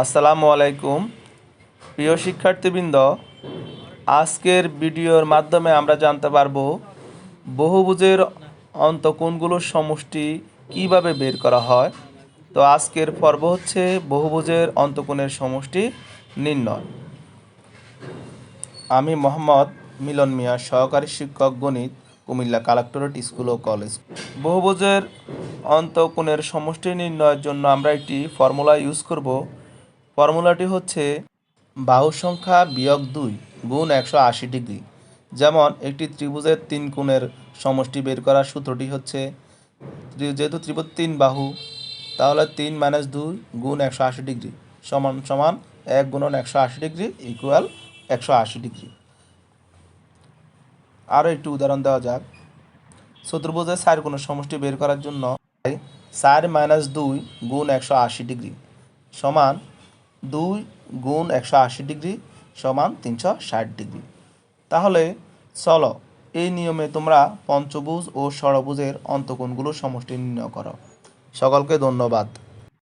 আসসালামু আলাইকুম। প্রিয় শিক্ষার্থীবৃন্দ, আজকের ভিডিওর মাধ্যমে আমরা জানতে পারব বহুভুজের অন্তকোণগুলোর সমষ্টি কীভাবে বের করা হয়। তো আজকের পর্ব হচ্ছে বহুভুজের অন্তকোণের সমষ্টি নির্ণয়। আমি মোহাম্মদ মিলন মিয়া, সহকারী শিক্ষক, গণিত, কুমিল্লা কালেক্টরেট স্কুল ও কলেজ। বহুভুজের অন্তকোণের সমষ্টি নির্ণয়ের জন্য আমরা একটি ফর্মুলা ইউজ করব। ফর্মুলাটি হচ্ছে বাহু সংখ্যা বিয়োগ দুই গুণ একশো আশি ডিগ্রি। যেমন একটি ত্রিভুজের তিন কোণের সমষ্টি বের করার সূত্রটি হচ্ছে যেহেতু ত্রিভুজ তিন বাহু, তাহলে তিন মাইনাস দুই গুণ একশো আশি ডিগ্রি সমান সমান এক গুণন একশো আশি ডিগ্রি ইকুয়াল একশো আশি ডিগ্রি। আরও একটি উদাহরণ দেওয়া যাক। চতুর্ভুজের চার কোণের সমষ্টি বের করার জন্য চার মাইনাস দুই গুণ একশো আশি ডিগ্রি সমান দুই গুণ একশো আশি ডিগ্রি সমান তিনশো ষাট ডিগ্রি। তাহলে চলো এই নিয়মে তোমরা পঞ্চভুজ ও ষড়ভুজের অন্তকোণগুলোর সমষ্টি নির্ণয় করো। সকলকে ধন্যবাদ।